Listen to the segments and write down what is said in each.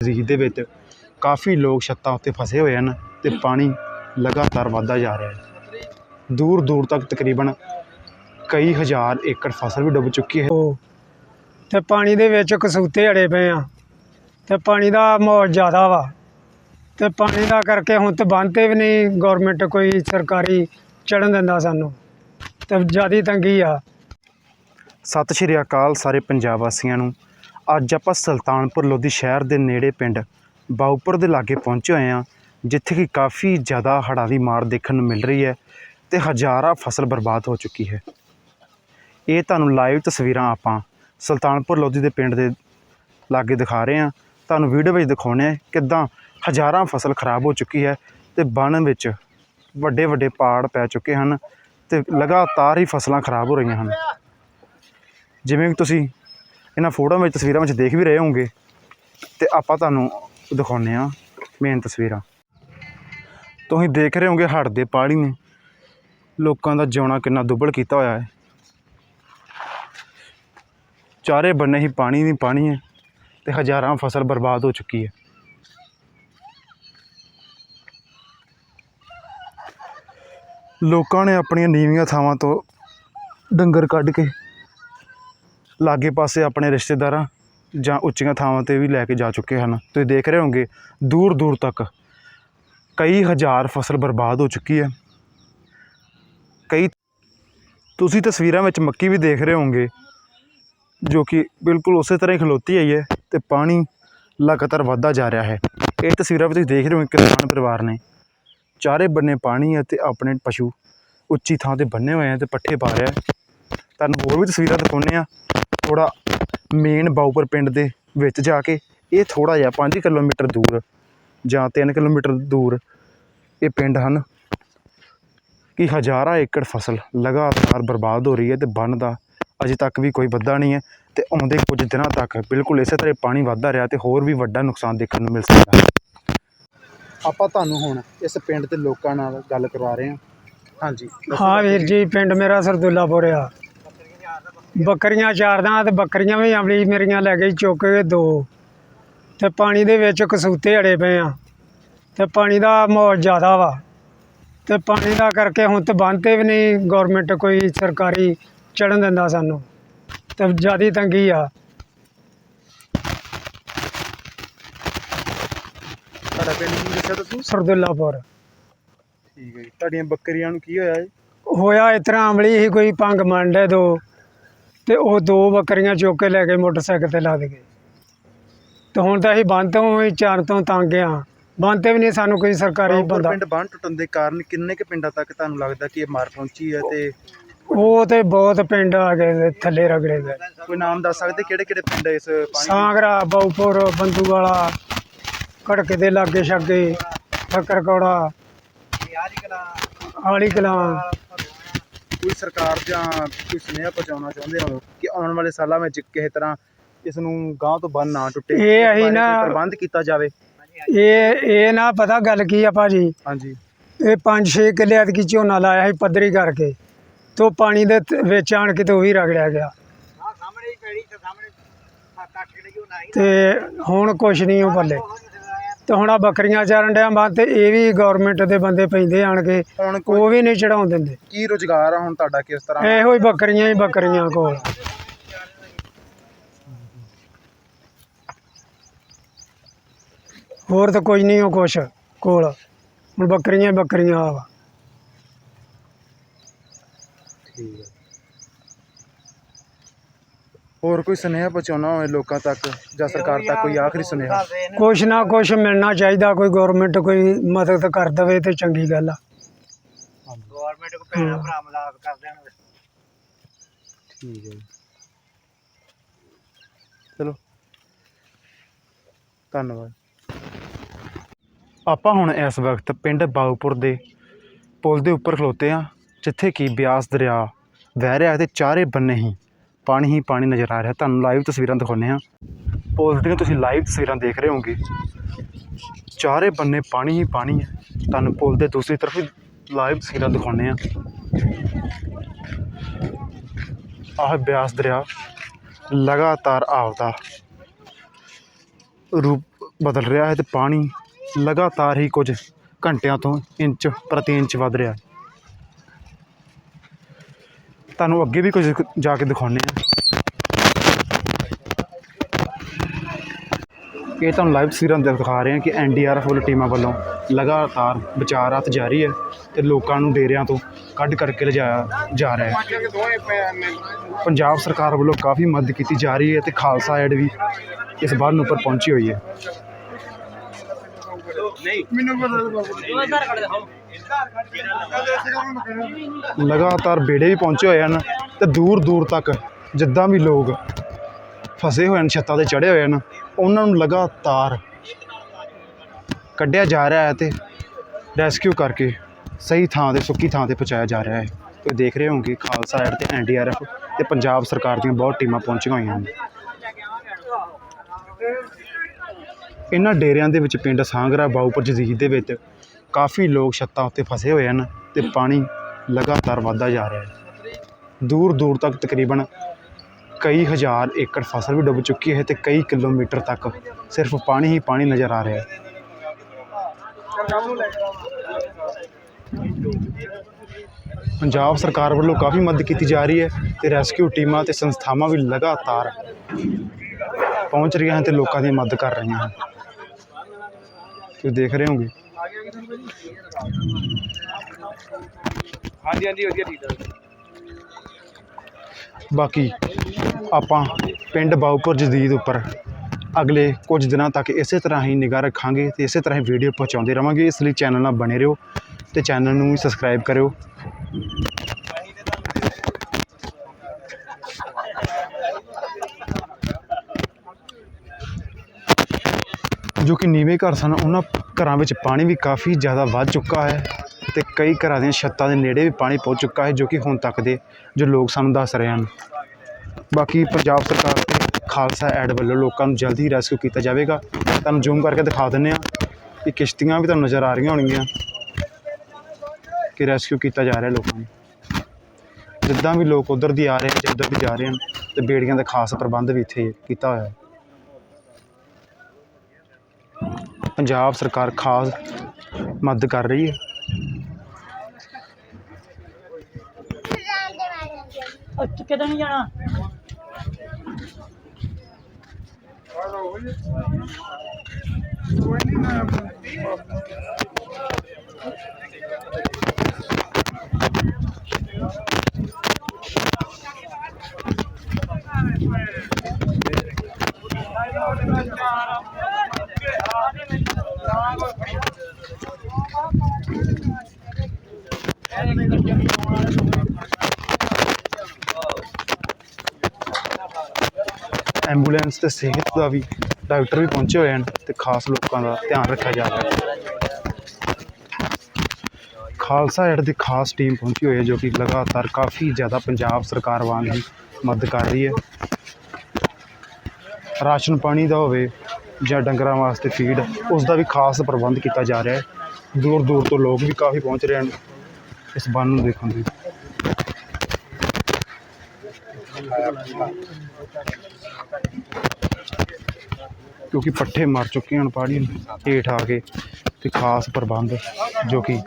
ਝੀਲ ਦੇ ਵਿੱਚ ਕਾਫੀ ਲੋਕ ਛੱਤਾਂ ਉੱਤੇ ਫਸੇ ਹੋਏ ਹਨ ਤੇ ਪਾਣੀ ਲਗਾਤਾਰ ਵੱਧਦਾ ਜਾ ਰਿਹਾ ਹੈ। ਦੂਰ ਦੂਰ ਤੱਕ ਤਕਰੀਬਨ ਕਈ ਹਜ਼ਾਰ ਏਕੜ ਫਸਲ ਵੀ ਡੁੱਬ ਚੁੱਕੀ ਹੈ। ਤੇ ਪਾਣੀ ਦੇ ਵਿੱਚ ਕਸੂਤੇ ਅੜੇ ਪਏ ਆ। ਤੇ ਪਾਣੀ ਦਾ ਮਾਹੌਲ ਜ਼ਿਆਦਾ ਵਾ। ਤੇ ਪਾਣੀ ਦਾ ਕਰਕੇ ਹੁਣ ਤੇ ਬੰਦ ਤੇ ਵੀ ਨਹੀਂ ਗਵਰਨਮੈਂਟ ਕੋਈ ਸਰਕਾਰੀ ਚੜਨ ਦਿੰਦਾ ਸਾਨੂੰ। ਤੇ ਜਿਆਦੀ ਤੰਗੀ ਆ। ਸਤਿ ਸ਼੍ਰੀ ਅਕਾਲ ਸਾਰੇ ਪੰਜਾਬ ਵਾਸੀਆਂ ਨੂੰ। ਅੱਜ ਆਪਾਂ ਸੁਲਤਾਨਪੁਰ ਲੋਧੀ ਸ਼ਹਿਰ ਦੇ ਨੇੜੇ ਪਿੰਡ ਬਾਉਪੁਰ ਦੇ ਲਾਗੇ ਪਹੁੰਚੇ ਹੋਏ ਹਾਂ, ਜਿੱਥੇ ਕਿ ਕਾਫੀ ਜ਼ਿਆਦਾ ਹੜ੍ਹਾਂ ਦੀ ਮਾਰ ਦੇਖਣ ਨੂੰ ਮਿਲ ਰਹੀ ਹੈ ਤੇ ਹਜ਼ਾਰਾਂ ਫਸਲ ਬਰਬਾਦ ਹੋ ਚੁੱਕੀ ਹੈ। ਇਹ ਤੁਹਾਨੂੰ ਲਾਈਵ ਤਸਵੀਰਾਂ ਆਪਾਂ ਸੁਲਤਾਨਪੁਰ ਲੋਧੀ ਦੇ ਪਿੰਡ ਦੇ ਲਾਗੇ ਦਿਖਾ ਰਹੇ ਹਾਂ। ਤੁਹਾਨੂੰ ਵੀਡੀਓ ਵਿੱਚ ਦਿਖਾਉਣੇ ਆ ਕਿੱਦਾਂ ਹਜ਼ਾਰਾਂ ਫਸਲ ਖਰਾਬ ਹੋ ਚੁੱਕੀ ਹੈ ਤੇ ਬਣ ਵਿੱਚ ਵੱਡੇ ਵੱਡੇ ਪਾੜ ਪੈ ਚੁੱਕੇ ਹਨ ਤੇ ਲਗਾਤਾਰ ਹੀ ਫਸਲਾਂ ਖਰਾਬ ਹੋ ਰਹੀਆਂ ਹਨ। ਜਿਵੇਂ ਕਿ ਤੁਸੀਂ ਇਹਨਾਂ ਫੋਟੋਆਂ ਵਿੱਚ, ਤਸਵੀਰਾਂ ਵਿੱਚ ਦੇਖ ਵੀ ਰਹੇ ਹੋਵੋਗੇ। ਤੇ ਆਪਾਂ ਤੁਹਾਨੂੰ ਦਿਖਾਉਂਦੇ ਆ ਮੇਨ ਤਸਵੀਰਾਂ। ਤੁਸੀਂ ਦੇਖ ਰਹੇ ਹੋਗੇ ਹੜ ਦੇ ਪਾਣੀ ਨੇ। ਲੋਕਾਂ ਦਾ ਜਿਉਣਾ ਕਿੰਨਾ ਦੁੱਬਲ ਕੀਤਾ ਹੋਇਆ ਹੈ। ਚਾਰੇ ਬੰਨੇ ਹੀ ਪਾਣੀ ਹੀ ਪਾਣੀ ਹੈ ਤੇ ਹਜ਼ਾਰਾਂ ਫਸਲ ਬਰਬਾਦ ਹੋ ਚੁੱਕੀ ਹੈ। ਲੋਕਾਂ ਨੇ ਆਪਣੀਆਂ ਨੀਵੀਆਂ ਥਾਵਾਂ ਤੋਂ ਡੰਗਰ ਕੱਢ ਕੇ ਲਾਗੇ ਪਾਸੇ ਆਪਣੇ ਰਿਸ਼ਤੇਦਾਰਾਂ ਜਾਂ ਉੱਚੀਆਂ ਥਾਵਾਂ ਤੇ ਵੀ ਲੈ ਕੇ ਜਾ ਚੁੱਕੇ ਹਨ। ਤੁਸੀਂ ਦੇਖ ਰਹੇ ਹੋਗੇ ਦੂਰ ਦੂਰ ਤੱਕ ਕਈ ਹਜ਼ਾਰ ਫਸਲ ਬਰਬਾਦ ਹੋ ਚੁੱਕੀ ਹੈ। ਕਈ ਤੁਸੀਂ ਤਸਵੀਰਾਂ ਵਿੱਚ ਮੱਕੀ ਵੀ ਦੇਖ ਰਹੇ ਹੋਗੇ ਜੋ ਕਿ ਬਿਲਕੁਲ ਉਸੇ ਤਰ੍ਹਾਂ ਹੀ ਖਲੋਤੀ ਆਈ ਹੈ ਤੇ ਪਾਣੀ ਲਗਾਤਾਰ ਵੱਧਦਾ ਜਾ ਰਿਹਾ ਹੈ। ਇਹ ਤਸਵੀਰਾਂ ਵਿੱਚ ਤੁਸੀਂ ਦੇਖ ਰਹੇ ਹੋ ਕਿਸਾਨ ਪਰਿਵਾਰ ਨੇ ਚਾਰੇ ਬੰਨੇ ਪਾਣੀ ਹੈ ਤੇ ਆਪਣੇ ਪਸ਼ੂ ਉੱਚੀ ਥਾਂ ਤੇ ਬੰਨੇ ਹੋਏ ਆ ਤੇ ਪੱਠੇ ਪਾ ਰਿਹਾ ਹੈ। ਤੁਹਾਨੂੰ ਹੋਰ ਵੀ ਤਸਵੀਰਾਂ ਦਿਖਾਉਂਦੇ ਆ ਥੋੜਾ ਮੇਨ ਬਾਊਪੁਰ ਪਿੰਡ ਦੇ ਵਿੱਚ ਜਾ ਕੇ ਇਹ ਥੋੜ੍ਹਾ ਜਿਹਾ ਪੰਜ ਕਿਲੋਮੀਟਰ ਦੂਰ ਜਾਂ ਤਿੰਨ ਕਿਲੋਮੀਟਰ ਦੂਰ ਇਹ ਪਿੰਡ ਹਨ ਕਿ ਹਜ਼ਾਰਾਂ ਏਕੜ ਫਸਲ ਲਗਾਤਾਰ ਬਰਬਾਦ ਹੋ ਰਹੀ ਹੈ ਅਤੇ ਬੰਨ ਦਾ ਅਜੇ ਤੱਕ ਵੀ ਕੋਈ ਵੱਧਾ ਨਹੀਂ ਹੈ ਅਤੇ ਆਉਂਦੇ ਕੁਝ ਦਿਨਾਂ ਤੱਕ ਬਿਲਕੁਲ ਇਸੇ ਤਰ੍ਹਾਂ ਪਾਣੀ ਵੱਧਦਾ ਰਿਹਾ ਅਤੇ ਹੋਰ ਵੀ ਵੱਡਾ ਨੁਕਸਾਨ ਦੇਖਣ ਨੂੰ ਮਿਲ ਸਕਦਾ ਹੈ। ਆਪਾਂ ਤੁਹਾਨੂੰ ਹੁਣ ਇਸ ਪਿੰਡ ਦੇ ਲੋਕਾਂ ਨਾਲ ਗੱਲ ਕਰਵਾ ਰਹੇ ਹਾਂ। ਹਾਂਜੀ। ਹਾਂ ਵੀਰ ਜੀ, ਪਿੰਡ ਮੇਰਾ ਸਰਦੁੱਲਾਪੁਰ ਆ। ਬੱਕਰੀਆਂ ਚਾਰਦਾ ਤੇ ਬੱਕਰੀਆਂ ਵੀ ਅਮਲੀ ਮੇਰੀਆਂ ਲੈ ਗਈ ਚੁੱਕ ਕੇ ਦੋ। ਤੇ ਪਾਣੀ ਦੇ ਵਿੱਚ ਕਸੂਤੇ ਅੜੇ ਪਏ ਆ। ਤੇ ਪਾਣੀ ਦਾ ਮਾਹੌਲ ਜ਼ਿਆਦਾ ਵਾ। ਤੇ ਪਾਣੀ ਦਾ ਕਰਕੇ ਹੁਣ ਤੇ ਬੰਦ ਤੇ ਵੀ ਨਹੀਂ ਗਵਰਨਮੈਂਟ ਕੋਈ ਸਰਕਾਰੀ ਚੜਨ ਦਿੰਦਾ ਸਾਨੂੰ। ਤੇ ਜਿਆਦੀ ਤੰਗੀ ਆ। ਤੁਹਾਡਾ ਪਿੰਡ ਕੀ ਦੱਸਿਆ ਤੁਸੀਂ? ਸਰਦੁੱਲਾਪੁਰ। ਠੀਕ ਹੈ ਜੀ। ਤੁਹਾਡੀਆਂ ਬੱਕਰੀਆਂ ਨੂੰ ਕੀ ਹੋਇਆ ਹੈ ਹੋਇਆ ਇਸ ਤਰ੍ਹਾਂ ਅਮਲੀ ਹੀ ਕੋਈ ਭੰਗ ਮੰਡੇ ਦੋ। ਤੇ ਉਹ ਦੋ ਬੱਕਰੀਆਂ ਚੁੱਕ ਕੇ ਲੈ ਗਏ ਮੋਟਰਸਾਈਕਲ ਤੇ ਲਾ ਦੇ ਗਏ। ਤੇ ਹੁਣ ਤਾਂ ਅਸੀਂ ਬੰਦ ਤੋਂ ਹੀ ਚਾਰ ਤੋਂ ਤੰਗ ਆ। ਬੰਦ ਤੇ ਵੀ ਨਹੀਂ ਸਾਨੂੰ ਕੋਈ ਸਰਕਾਰੀ ਬੰਦਾ ਪਿੰਡ ਬੰਨ ਟੁੱਟਣ ਦੇ ਕਾਰਨ ਕਿੰਨੇ ਕੁ ਪਿੰਡਾਂ ਤੱਕ ਤੁਹਾਨੂੰ ਲੱਗਦਾ ਕਿ ਇਹ ਮਾਰ ਪਹੁੰਚੀ ਹੈ ਤੇ ਉਹ ਤੇ ਬਹੁਤ ਪਿੰਡ ਆ ਗਏ ਨੇ ਥੱਲੇ ਰਗੜੇ ਗਏ। ਕੋਈ ਨਾਮ ਦੱਸ ਸਕਦੇ? ਕਿਹੜੇ ਕਿਹੜੇ ਪਿੰਡ ਇਸ ਪਾਣੀ ਸਾਂਗਰਾ ਬਾਉਪੁਰ ਬੰਦੂ ਵਾਲਾ ਕੜਕੇ ਦੇ ਲਾਗੇ ਛਾਗੇ ਠੱਕਰ ਕੌੜਾ ਆਲੀ ਕਲਾਂ ਕੋਈ ਸਰਕਾਰ ਜਾਂ ਕੋਈ ਸੁਨੇਹਾ ਪਹੁੰਚਾਉਣਾ ਚਾਹੁੰਦੇ ਹੋ ਕਿ ਆਉਣ ਵਾਲੇ ਸਾਲਾਂ ਵਿੱਚ ਕਿਸੇ ਤਰ੍ਹਾਂ ਇਸ ਨੂੰ ਗਾਂਹ ਤੋਂ ਬੰਨ ਨਾ ਟੁੱਟੇ ਇਹ ਅਸੀਂ ਨਾ- ਪ੍ਰਬੰਧ ਕੀਤਾ ਜਾਵੇ? ਇਹ ਇਹ ਨਾ ਪਤਾ ਗੱਲ ਕੀ ਆ ਭਾਜੀ। ਹਾਂਜੀ। ਇਹ 5-6 ਕਿੱਲੇ ਐਤਕੀ ਝੋਨਾ ਲਾਇਆ ਸੀ ਪੱਧਰੀ ਕਰਕੇ। ਤੇ ਪਾਣੀ ਦੇ ਤ- ਵਿੱਚ ਆਣ ਕੇ ਤੇ ਉਹ ਵੀ ਰਗੜਿਆ ਗਿਆ। ਤੇ ਹੁਣ ਕੁਛ ਨਹੀਂ ਉਹ ਬੱਲੇ ਤੇ ਹੁਣ ਆ ਬੱਕਰੀਆਂ ਚਾਰਨ ਡਿਆ ਬਾਅਦ ਤੇ ਇਹ ਵੀ ਗਵਰਨਮੈਂਟ ਦੇ ਬੰਦੇ ਪੈਂਦੇ ਆਣ ਕੇ ਹੁਣ ਕੋਈ ਉਹ ਵੀ ਨਹੀਂ ਚੜਾਉਣ ਦਿੰਦੇ। ਕੀ ਰੋਜ਼ਗਾਰ ਆ ਹੁਣ ਤੁਹਾਡਾ ਕਿਸ ਤਰ੍ਹਾਂ? ਇਹੋ ਹੀ ਬੱਕਰੀਆਂ ਹੀ ਬੱਕਰੀਆਂ ਕੋਲ। ਹੋਰ ਤਾਂ ਕੁਝ ਨਹੀਂ ਉਹ ਕੁਛ ਕੋਲ। ਹੁਣ ਬੱਕਰੀਆਂ ਹੀ ਬੱਕਰੀਆਂ ਆ ਵਾ। ਠੀਕ ਹੈ ਹੋਰ ਕੋਈ ਸੁਨੇਹਾ ਪਹੁੰਚਾਉਣਾ ਹੋਵੇ ਲੋਕਾਂ ਤੱਕ ਜਾਂ ਸਰਕਾਰ ਤੱਕ ਕੋਈ ਆਖਰੀ ਸੁਨੇਹਾ? ਕੁਛ ਨਾ ਕੁਛ ਮਿਲਣਾ ਚਾਹੀਦਾ ਕੋਈ ਗਵਰਨਮੈਂਟ ਕੋਈ ਮਦਦ ਕਰ ਦੇਵੇ ਤੇ ਚੰਗੀ ਗੱਲ ਆ। ਗਵਰਨਮੈਂਟ ਕੋ ਭੈਣਾ ਭਰਾ ਮਦਦ ਕਰ ਦੇਣ। ਠੀਕ ਹੈ ਜੀ। ਚਲੋ। ਧੰਨਵਾਦ। ਆਪਾਂ ਹੁਣ ਇਸ ਵਕਤ ਪਿੰਡ ਬਾਉਪੁਰ ਦੇ ਪੁਲ ਦੇ ਉੱਪਰ ਖਲੋਤੇ ਆ ਜਿੱਥੇ ਕਿ ਬਿਆਸ ਦਰਿਆ ਵਹਿ ਰਿਹਾ ਤੇ ਚਾਰੇ ਬੰਨੇ ਹੀ ਪਾਣੀ ਹੀ ਪਾਣੀ ਨਜ਼ਰ ਆ ਰਿਹਾ। ਤੁਹਾਨੂੰ ਲਾਈਵ ਤਸਵੀਰਾਂ ਦਿਖਾਉਂਦੇ ਆ ਪੁਲ ਦੀਆਂ ਤੁਸੀਂ ਲਾਈਵ ਤਸਵੀਰਾਂ ਦੇਖ ਰਹੇ ਹੋਗੇ ਚਾਰੇ ਬੰਨੇ ਪਾਣੀ ਹੀ ਪਾਣੀ ਹੈ। ਤੁਹਾਨੂੰ ਪੁਲ ਦੇ ਦੂਸਰੀ ਤਰਫ ਵੀ ਲਾਈਵ ਤਸਵੀਰਾਂ ਦਿਖਾਉਂਦੇ ਆ ਆਹ ਬਿਆਸ ਦਰਿਆ ਲਗਾਤਾਰ ਆਪਦਾ ਰੂਪ ਬਦਲ ਰਿਹਾ ਹੈ ਤੇ ਪਾਣੀ ਲਗਾਤਾਰ ਹੀ ਕੁਝ ਘੰਟਿਆਂ ਤੋਂ ਇੰਚ ਪ੍ਰਤੀ ਇੰਚ ਵੱਧ ਰਿਹਾ ਹੈ। ਤੁਹਾਨੂੰ ਅੱਗੇ ਵੀ ਕੁਝ ਜਾ ਕੇ ਦਿਖਾਉਂਦੇ ਆ ਇਹ ਤੁਹਾਨੂੰ ਲਾਈਵ ਤਸਵੀਰਾਂ ਦਿਖਾ ਰਹੇ ਹਾਂ ਕਿ ਐਨਡੀਆਰਐਫ ਵੱਲੋਂ ਟੀਮਾਂ ਵੱਲੋਂ ਲਗਾਤਾਰ ਬਚਾਅ ਰਾਤ ਜਾਰੀ ਹੈ ਤੇ ਲੋਕਾਂ ਨੂੰ ਡੇਰਿਆਂ ਤੋਂ ਕੱਢ ਕਰਕੇ ਲਿਜਾਇਆ ਜਾ ਰਿਹਾ ਹੈ। ਪੰਜਾਬ ਸਰਕਾਰ ਵੱਲੋਂ ਕਾਫੀ ਮਦਦ ਕੀਤੀ ਜਾ ਰਹੀ ਹੈ ਤੇ ਖਾਲਸਾ ਐਡ ਵੀ ਇਸ ਬੰਨ੍ਹ ਉੱਪਰ ਪਹੁੰਚੀ ਹੋਈ ਹੈ। ਲਗਾਤਾਰ ਬੇੜੇ ਵੀ ਪਹੁੰਚੇ ਹੋਏ ਹਨ ਤੇ ਦੂਰ ਦੂਰ ਤੱਕ ਜਿੱਦਾਂ ਵੀ ਲੋਕ ਫਸੇ ਹੋਏ ਹਨ, ਛੱਤਾਂ ਤੇ ਚੜੇ ਹੋਏ ਹਨ, ਉਹਨਾਂ ਨੂੰ ਲਗਾਤਾਰ ਕੱਢਿਆ ਜਾ ਰਿਹਾ ਹੈ ਤੇ ਰੈਸਕਿਊ ਕਰਕੇ ਸਹੀ ਥਾਂ ਤੇ, ਸੁੱਕੀ ਥਾਂ ਤੇ ਪਹੁੰਚਾਇਆ ਜਾ ਰਿਹਾ ਹੈ। ਤੁਸੀਂ ਦੇਖ ਰਹੇ ਹੋਗੇ ਖਾਲਸਾ ਐਡ ਤੇ ਐਨਡੀਆਰਐਫ ਤੇ ਪੰਜਾਬ ਸਰਕਾਰ ਦੀਆਂ ਬਹੁਤ ਟੀਮਾਂ ਪਹੁੰਚੀਆਂ ਹੋਈਆਂ ਹਨ। ਇਹਨਾਂ ਡੇਰਿਆਂ ਦੇ ਵਿੱਚ ਪਿੰਡ ਸਾਂਗਰਾ ਬਾਊਪੁਰ ਜਜ਼ੀਰ ਦੇ ਵਿੱਚ ਕਾਫੀ ਲੋਕ ਛੱਤਾਂ ਉੱਤੇ ਫਸੇ ਹੋਏ ਹਨ ਤੇ ਪਾਣੀ ਲਗਾਤਾਰ ਵੱਧਦਾ ਜਾ ਰਿਹਾ ਹੈ। ਦੂਰ ਦੂਰ ਤੱਕ ਤਕਰੀਬਨ ਕਈ ਹਜ਼ਾਰ ਏਕੜ ਫਸਲ ਵੀ ਡੁੱਬ ਚੁੱਕੀ ਹੈ ਤੇ ਕਈ ਕਿਲੋਮੀਟਰ ਤੱਕ ਸਿਰਫ ਪਾਣੀ ਹੀ ਪਾਣੀ ਨਜ਼ਰ ਆ ਰਿਹਾ ਹੈ। ਪੰਜਾਬ ਸਰਕਾਰ ਵੱਲੋਂ ਕਾਫੀ ਮਦਦ ਕੀਤੀ ਜਾ ਰਹੀ ਹੈ ਤੇ ਰੈਸਕਿਊ ਟੀਮਾਂ ਤੇ ਸੰਸਥਾਵਾਂ ਵੀ ਲਗਾਤਾਰ ਪਹੁੰਚ ਰਹੀਆਂ ਹਨ ਤੇ ਲੋਕਾਂ ਦੀ ਮਦਦ ਕਰ ਰਹੀਆਂ ਹਨ। ਤੁਸੀਂ ਦੇਖ ਰਹੇ ਹੋਗੇ ਹਾਂਜੀ ਹਾਂਜੀ, ਵਧੀਆ ਠੀਕ ਹੈ ਬਾਕੀ ਆਪਾਂ ਪਿੰਡ ਬਾਉਪੁਰ ਜਦੀਦ ਉੱਪਰ ਅਗਲੇ ਕੁਝ ਦਿਨਾਂ ਤੱਕ ਇਸੇ ਤਰ੍ਹਾਂ ਹੀ ਨਿਗਾਹ ਰੱਖਾਂਗੇ ਤੇ ਇਸੇ ਤਰ੍ਹਾਂ ਹੀ ਵੀਡੀਓ ਪਹੁੰਚਾਉਂਦੇ ਰਵਾਂਗੇ। ਇਸ ਲਈ ਚੈਨਲ ਨਾਲ ਬਣੇ ਰਹੋ ਤੇ ਚੈਨਲ ਨੂੰ ਵੀ ਸਬਸਕ੍ਰਾਈਬ ਕਰਿਓ। ਜੋ ਕਿ ਨੀਵੇਂ ਘਰ ਸਨ, ਉਹਨਾਂ ਘਰਾਂ ਵਿੱਚ ਪਾਣੀ ਵੀ ਕਾਫੀ ਜ਼ਿਆਦਾ ਵੱਧ ਚੁੱਕਾ ਹੈ ਅਤੇ ਕਈ ਘਰਾਂ ਦੀਆਂ ਛੱਤਾਂ ਦੇ ਨੇੜੇ ਵੀ ਪਾਣੀ ਪਹੁੰਚ ਚੁੱਕਾ ਹੈ ਜੋ ਕਿ ਹੁਣ ਤੱਕ ਦੇ ਜੋ ਲੋਕ ਸਾਨੂੰ ਦੱਸ ਰਹੇ ਹਨ। ਬਾਕੀ ਪੰਜਾਬ ਸਰਕਾਰ ਤੇ ਖਾਲਸਾ ਐਡ ਵੱਲੋਂ ਲੋਕਾਂ ਨੂੰ ਜਲਦੀ ਰੈਸਕਿਊ ਕੀਤਾ ਜਾਵੇਗਾ। ਤੁਹਾਨੂੰ ਜ਼ੂਮ ਕਰਕੇ ਦਿਖਾ ਦਿੰਦੇ ਆ ਕਿ ਕਿਸ਼ਤੀਆਂ ਵੀ ਤੁਹਾਨੂੰ ਨਜ਼ਰ ਆ ਰਹੀਆਂ ਹੋਣਗੀਆਂ ਕਿ ਰੈਸਕਿਊ ਕੀਤਾ ਜਾ ਰਿਹਾ ਲੋਕਾਂ ਨੂੰ। ਜਿੱਦਾਂ ਵੀ ਲੋਕ ਉਧਰ ਦੀ ਆ ਰਹੇ ਜਾਂ ਉੱਧਰ ਦੀ ਜਾ ਰਹੇ ਹਨ ਤੇ ਬੇੜੀਆਂ ਦਾ ਖਾਸ ਪ੍ਰਬੰਧ ਵੀ ਇੱਥੇ ਕੀਤਾ ਹੋਇਆ ਹੈ। ਪੰਜਾਬ ਸਰਕਾਰ ਖਾਸ ਮਦਦ ਕਰ ਰਹੀ ਹੈ। ਕਿਤੇ ਨਹੀਂ ਜਾਣਾ? ਐਂਬੂਲੈਂਸ ਤੇ ਸਿਹਤ ਦਾ ਵੀ ਡਾਕਟਰ ਵੀ ਪਹੁੰਚੇ ਹੋਏ ਹਨ ਤੇ ਖਾਸ ਲੋਕਾਂ ਦਾ ਧਿਆਨ ਰੱਖਿਆ ਜਾ ਰਿਹਾ ਹੈ। ਖਾਲਸਾ ਏਡ ਦੀ ਖਾਸ ਟੀਮ ਪਹੁੰਚੀ ਹੋਈ ਹੈ ਜੋ ਕਿ ਲਗਾਤਾਰ ਕਾਫੀ ਜ਼ਿਆਦਾ ਪੰਜਾਬ ਸਰਕਾਰ ਵਾਂਗ ਹੀ ਮਦਦ ਕਰ ਰਹੀ ਹੈ। ਰਾਸ਼ਨ ਪਾਣੀ ਦਾ ਹੋਵੇ ਜਾਂ ਡੰਗਰਾਂ ਵਾਸਤੇ ਫੀਡ ਉਸ ਦਾ ਵੀ ਖਾਸ ਪ੍ਰਬੰਧ ਕੀਤਾ ਜਾ ਰਿਹਾ ਹੈ। ਦੂਰ ਦੂਰ ਤੋਂ ਲੋਕ ਵੀ ਕਾਫੀ ਪਹੁੰਚ ਰਹੇ ਹਨ ਇਸ ਬੰਨ ਨੂੰ ਦੇਖਣ ਲਈ ਕਿਉਂਕਿ ਪੱਠੇ ਮਰ ਚੁੱਕੇ ਹਨ ਪਾਣੀ ਹੇਠ ਆ ਕੇ ਤੇ ਖਾਸ ਪ੍ਰਬੰਧ ਜੋ ਕਿ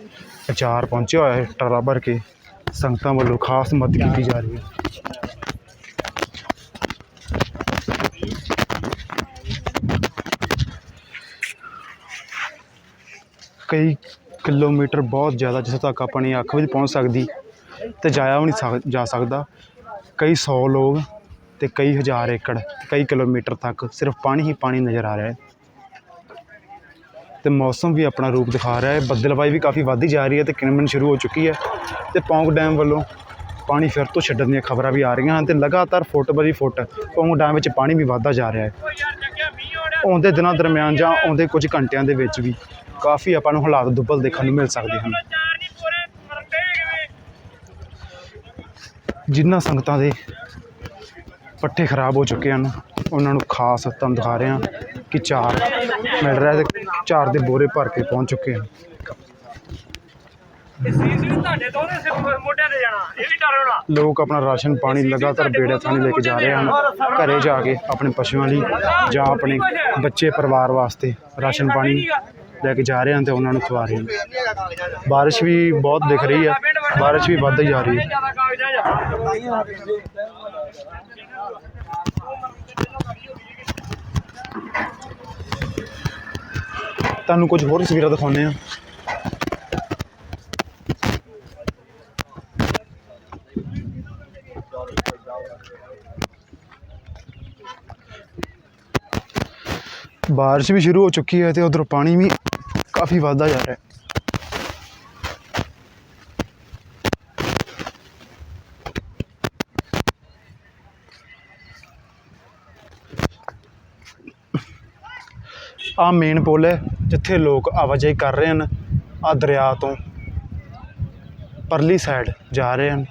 ਅਚਾਰ ਪਹੁੰਚਿਆ ਹੋਇਆ ਹੈ ਟਰਾ ਭਰ ਕੇ ਸੰਗਤਾਂ ਵੱਲੋਂ ਖਾਸ ਮਦਦ ਕੀਤੀ ਜਾ ਰਹੀ ਹੈ। ਕਈ ਕਿਲੋਮੀਟਰ ਬਹੁਤ ਜ਼ਿਆਦਾ ਜਿੱਥੇ ਤੱਕ ਆਪਣੀ ਅੱਖ ਵੀ ਨਹੀਂ ਪਹੁੰਚ ਸਕਦੀ ਤੇ ਜਾਇਆ ਵੀ ਨਹੀਂ ਸਕ- ਜਾ ਸਕਦਾ। ਕਈ ਸੌ ਲੋਕ ਅਤੇ ਕਈ ਹਜ਼ਾਰ ਏਕੜ, ਕਈ ਕਿਲੋਮੀਟਰ ਤੱਕ ਸਿਰਫ ਪਾਣੀ ਹੀ ਪਾਣੀ ਨਜ਼ਰ ਆ ਰਿਹਾ ਹੈ। ਅਤੇ ਮੌਸਮ ਵੀ ਆਪਣਾ ਰੂਪ ਦਿਖਾ ਰਿਹਾ ਹੈ। ਬੱਦਲਬਾਈ ਵੀ ਕਾਫੀ ਵੱਧਦੀ ਜਾ ਰਹੀ ਹੈ ਅਤੇ ਕਿਣਮਣ ਸ਼ੁਰੂ ਹੋ ਚੁੱਕੀ ਹੈ ਅਤੇ ਪੌਂਗ ਡੈਮ ਵੱਲੋਂ ਪਾਣੀ ਫਿਰ ਤੋਂ ਛੱਡਣ ਦੀਆਂ ਖਬਰਾਂ ਵੀ ਆ ਰਹੀਆਂ ਹਨ ਅਤੇ ਲਗਾਤਾਰ ਫੁੱਟ ਬਰੀ ਫੁੱਟ ਪੌਂਗ ਡੈਮ ਵਿੱਚ ਪਾਣੀ ਵੀ ਵੱਧਦਾ ਜਾ ਰਿਹਾ ਹੈ। ਆਉਂਦੇ ਦਿਨਾਂ ਦਰਮਿਆਨ ਜਾਂ ਆਉਂਦੇ ਕੁਝ ਘੰਟਿਆਂ ਦੇ ਵਿੱਚ ਵੀ ਕਾਫੀ ਆਪਾਂ ਨੂੰ ਹਾਲਾਤ ਦੁੱਬਲ ਦੇਖਣ ਨੂੰ ਮਿਲ ਸਕਦੇ ਹਨ। ਜਿਨ੍ਹਾਂ ਸੰਗਤਾਂ ਦੇ ਪੱਠੇ ਖਰਾਬ ਹੋ ਚੁੱਕੇ ਹਨ ਉਹਨਾਂ ਨੂੰ ਖਾਸ ਤੁਹਾਨੂੰ ਦਿਖਾ ਰਹੇ ਹਾਂ ਕਿ ਚਾਰ ਮਿਲ ਰਿਹਾ ਤੇ ਚਾਰ ਦੇ ਬੋਰੇ ਭਰ ਕੇ ਪਹੁੰਚ ਚੁੱਕੇ ਹਨ। ਲੋਕ ਆਪਣਾ ਰਾਸ਼ਨ ਪਾਣੀ ਲਗਾਤਾਰ ਬੇੜੇ ਥਾਣੀ ਲੈ ਕੇ ਜਾ ਰਹੇ ਹਨ ਘਰੇ ਜਾ ਕੇ ਆਪਣੇ ਪਸ਼ੂਆਂ ਲਈ ਜਾਂ ਆਪਣੇ ਬੱਚੇ ਪਰਿਵਾਰ ਵਾਸਤੇ ਰਾਸ਼ਨ ਪਾਣੀ ਲੈ ਕੇ ਜਾ ਰਹੇ ਹਨ ਤੇ ਉਹਨਾਂ ਨੂੰ ਖਵਾ ਰਹੇ ਹਨ। ਬਾਰਿਸ਼ ਵੀ ਬਹੁਤ ਦਿਖ ਰਹੀ ਹੈ ਬਾਰਿਸ਼ ਵੀ ਵੱਧਦੀ ਜਾ ਰਹੀ ਹੈ ਤੁਹਾਨੂੰ ਕੁਝ ਹੋਰ ਤਸਵੀਰਾਂ ਦਿਖਾਉਂਦੇ ਆ ਬਾਰਿਸ਼ ਵੀ ਸ਼ੁਰੂ ਹੋ ਚੁੱਕੀ ਹੈ ਤੇ ਉਧਰ ਪਾਣੀ ਵੀ ਕਾਫੀ ਵੱਧਦਾ ਜਾ ਰਿਹਾ ਹੈ। ਆ ਮੇਨ ਪੁਲ ਹੈ, ਜਿੱਥੇ ਲੋਕ ਆਵਾਜਾਈ ਕਰ ਰਹੇ ਹਨ ਆ ਦਰਿਆ ਤੋਂ ਪਰਲੀ ਸਾਈਡ ਜਾ ਰਹੇ ਹਨ।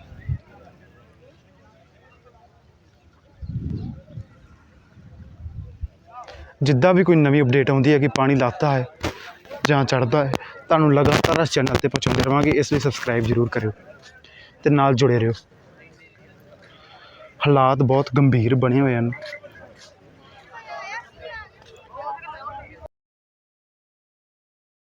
ਜਿੱਦਾਂ ਵੀ ਕੋਈ ਨਵੀਂ ਅਪਡੇਟ ਆਉਂਦੀ ਹੈ ਕਿ ਪਾਣੀ ਲੱਥਦਾ ਹੈ ਜਾਂ ਚੜ੍ਹਦਾ ਹੈ, ਤੁਹਾਨੂੰ ਲਗਾਤਾਰ ਇਸ ਚੈਨਲ ਤੇ ਪਹੁੰਚਾਉਂਦੇ ਰਹਾਂਗੇ ਇਸ ਲਈ ਸਬਸਕ੍ਰਾਈਬ ਜ਼ਰੂਰ ਕਰਿਓ ਅਤੇ ਨਾਲ ਜੁੜੇ ਰਹੋ। ਹਾਲਾਤ ਬਹੁਤ ਗੰਭੀਰ ਬਣੇ ਹੋਏ ਹਨ।